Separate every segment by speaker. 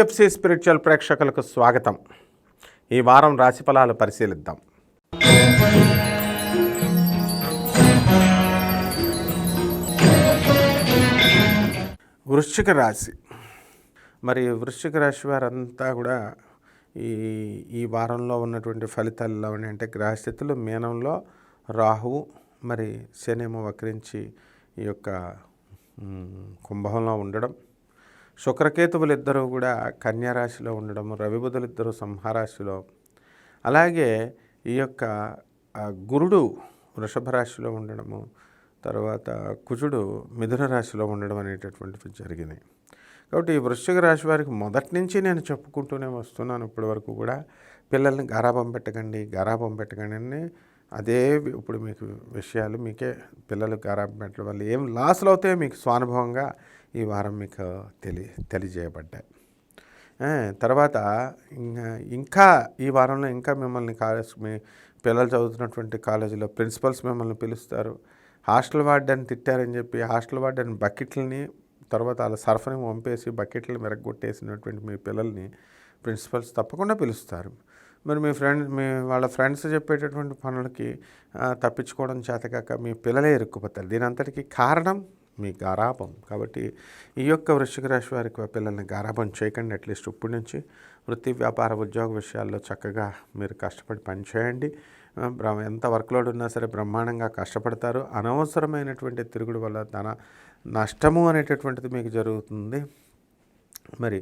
Speaker 1: PFC spiritual ప్రేక్షకులకు స్వాగతం. ఈ వారం రాశి ఫలాలు పరిశీలిద్దాం. వృశ్చిక రాశి. మరి వృశ్చిక రాశి వారంతా కూడా ఈ ఈ వారంలో ఉన్నటువంటి ఫలితాలు ఎలా ఉన్నాయంటే గ్రహస్థితులు మీనంలో రాహువు మరి శనేమో వక్రించి ఈ యొక్క కుంభంలో ఉండడం. శుక్రకేతువులు ఇద్దరు కూడా కన్యారాశిలో రాశిలో ఉండడము రవిబుధులు ఇద్దరు సింహరాశిలో అలాగే ఈ యొక్క గురుడు వృషభ రాశిలో ఉండడము తర్వాత కుజుడు మిథున రాశిలో ఉండడం అనేటటువంటివి జరిగినాయి కాబట్టి ఈ వృశ్చిక రాశి వారికి మొదటి నుంచి నేను చెప్పుకుంటూనే వస్తున్నాను. ఇప్పటి వరకు కూడా పిల్లల్ని గారాబం పెట్టకండి గారాబం పెట్టకండి అని అదే ఇప్పుడు మీకు విషయాలు మీకే పిల్లలు గారాబం పెట్టడం వల్ల ఏం లాస్లు అవుతాయో మీకు స్వానుభవంగా ఈ వారం మీకు తెలి తెలియజేయబడ్డాయి. తర్వాత ఇంకా ఇంకా ఈ వారంలో ఇంకా మిమ్మల్ని కాలేజ్ మీ పిల్లలు చదువుతున్నటువంటి కాలేజీలో ప్రిన్సిపల్స్ మిమ్మల్ని పిలుస్తారు. హాస్టల్ వార్డెన్ తిట్టారని చెప్పి హాస్టల్ వార్డెన్ బకెట్లని తర్వాత వాళ్ళ సర్ఫని వంపేసి బకెట్లు మెరగొట్టేసినటువంటి మీ పిల్లల్ని ప్రిన్సిపల్స్ తప్పకుండా పిలుస్తారు. మరి మీ ఫ్రెండ్ మీ వాళ్ళ ఫ్రెండ్స్ చెప్పేటటువంటి పనులకి తప్పించుకోవడం చేతకాక మీ పిల్లలే ఇరుక్కుపోతారు. దీని అంతటికీ కారణం మీ గారాభం. కాబట్టి ఈ యొక్క వృశ్చిక రాశి వారికి పిల్లల్ని గారాభం చేయకండి. అట్లీస్ట్ ఇప్పటి నుంచి వృత్తి వ్యాపార ఉద్యోగ విషయాల్లో చక్కగా మీరు కష్టపడి పనిచేయండి ఎంత వర్క్లోడ్ ఉన్నా సరే బ్రహ్మాండంగా కష్టపడతారు. అనవసరమైనటువంటి తిరుగుడు వల్ల ధన నష్టము అనేటటువంటిది మీకు జరుగుతుంది. మరి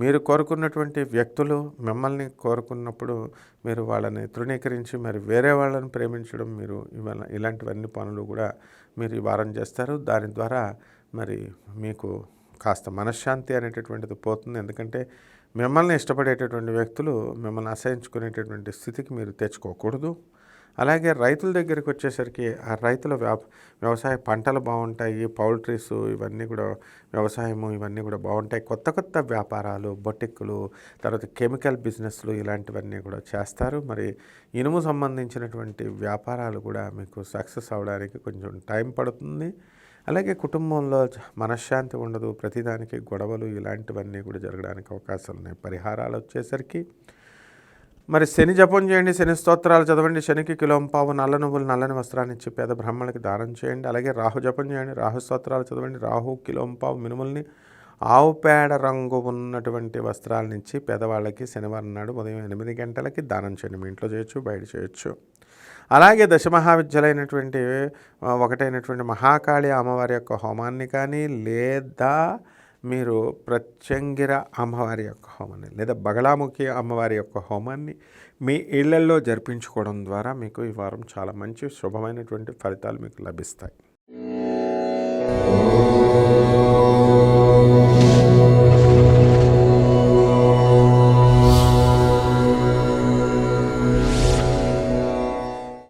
Speaker 1: మీరు కోరుకున్నటువంటి వ్యక్తులు మిమ్మల్ని కోరుకున్నప్పుడు మీరు వాళ్ళని తృణీకరించి మరి వేరే వాళ్ళని ప్రేమించడం మీరు ఇవాళ ఇలాంటివన్నీ పనులు కూడా మీరు ఈ వారం చేస్తారు. దాని ద్వారా మరి మీకు కాస్త మనశ్శాంతి అనేటటువంటిది పోతుంది. ఎందుకంటే మిమ్మల్ని ఇష్టపడేటటువంటి వ్యక్తులు మిమ్మల్ని అసహించుకునేటటువంటి స్థితికి మీరు తెచ్చుకోకూడదు. అలాగే రైతుల దగ్గరికి వచ్చేసరికి ఆ రైతుల వ్యాప వ్యవసాయ పంటలు బాగుంటాయి పౌల్ట్రీస్ ఇవన్నీ కూడా వ్యవసాయము ఇవన్నీ కూడా బాగుంటాయి. కొత్త కొత్త వ్యాపారాలు బొటిక్కులు తర్వాత కెమికల్ బిజినెస్లు ఇలాంటివన్నీ కూడా చేస్తారు. మరి ఇనుము సంబంధించినటువంటి వ్యాపారాలు కూడా మీకు సక్సెస్ అవడానికి కొంచెం టైం పడుతుంది. అలాగే కుటుంబంలో మనశ్శాంతి ఉండదు ప్రతిదానికి గొడవలు ఇలాంటివన్నీ కూడా జరగడానికి అవకాశాలు ఉన్నాయి. పరిహారాలు వచ్చేసరికి మరి శని జపం చేయండి శని స్తోత్రాలు చదవండి శనికి కిలోం పావు నల్ల నువ్వులు నల్లని వస్త్రాన్ని ఇచ్చి పేద బ్రాహ్మణులకి దానం చేయండి. అలాగే రాహు జపం చేయండి రాహు స్తోత్రాలు చదవండి రాహు కిలోం పావు మినుముల్ని ఆవు పేడ రంగు ఉన్నటువంటి వస్త్రాలనిచ్చి పేదవాళ్ళకి శనివారం నాడు ఉదయం ఎనిమిది గంటలకి దానం చేయండి. మీ ఇంట్లో చేయొచ్చు బయట చేయొచ్చు. అలాగే దశమహావిద్యలైనటువంటి ఒకటైనటువంటి మహాకాళి అమ్మవారి యొక్క హోమాన్ని కానీ లేదా మీరు ప్రత్యంగిర అమ్మవారి యొక్క హోమాన్ని లేదా బగళాముఖి అమ్మవారి యొక్క హోమాన్ని మీ ఇళ్ళల్లో జరిపించుకోవడం ద్వారా మీకు ఈ వారం చాలా మంచి శుభమైనటువంటి ఫలితాలు మీకు లభిస్తాయి.